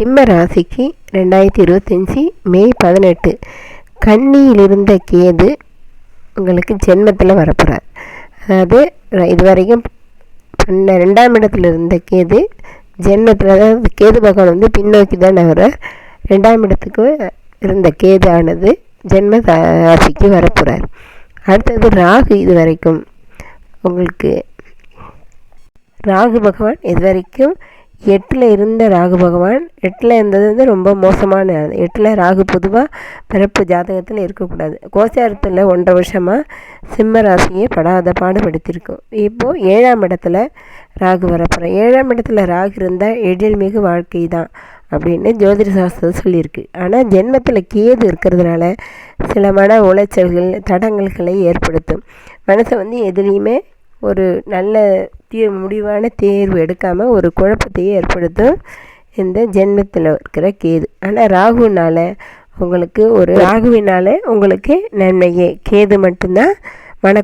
சிம்ம ராசிக்கு ரெண்டாயிரத்தி இருபத்தஞ்சி மே பதினெட்டு. கன்னியில் இருந்த கேது உங்களுக்கு ஜென்மத்தில் வரப்போகிறார் அதாவது இது வரைக்கும் பண்ண ரெண்டாம் இடத்துல இருந்த கேது ஜென்மத்தில் அதாவது கேது பகவான் வந்து பின்னோக்கி தான் நகர ரெண்டாம் இடத்துக்கு இருந்த கேது ஆனது ஜென்ம ராசிக்கு வரப்போகிறார் அடுத்தது ராகு இது வரைக்கும் உங்களுக்கு ராகு பகவான் இது வரைக்கும் எட்டில் இருந்த ராகு பகவான் எட்டில் இருந்தது வந்து ரொம்ப மோசமான எட்டில் ராகு பொதுவாக பிறப்பு ஜாதகத்தில் இருக்கக்கூடாது. கோச்சாரத்தில் ஒன்றரை வருஷமாக சிம்ம ராசியை படாத பாடுபடுத்தியிருக்கோம் இப்போது ஏழாம் இடத்துல ராகு வரப்போகிறோம் ஏழாம் இடத்துல ராகு இருந்தால் எழில்மிகு வாழ்க்கை தான் அப்படின்னு ஜோதிட சாஸ்திரம் சொல்லியிருக்கு. ஆனால் ஜென்மத்தில் கேது இருக்கிறதுனால சில மன உளைச்சல்கள் தடங்கல்களை ஏற்படுத்தும். மனசை வந்து எதுலேயுமே ஒரு நல்ல தீ முடிவான தேர்வு எடுக்காமல் ஒரு குழப்பத்தையே ஏற்படுத்தும் இந்த ஜென்மத்தில் இருக்கிற கேது. ஆனால் ராகுனால் உங்களுக்கு ஒரு ராகுவினால் உங்களுக்கு நன்மையே. கேது மட்டும்தான் மன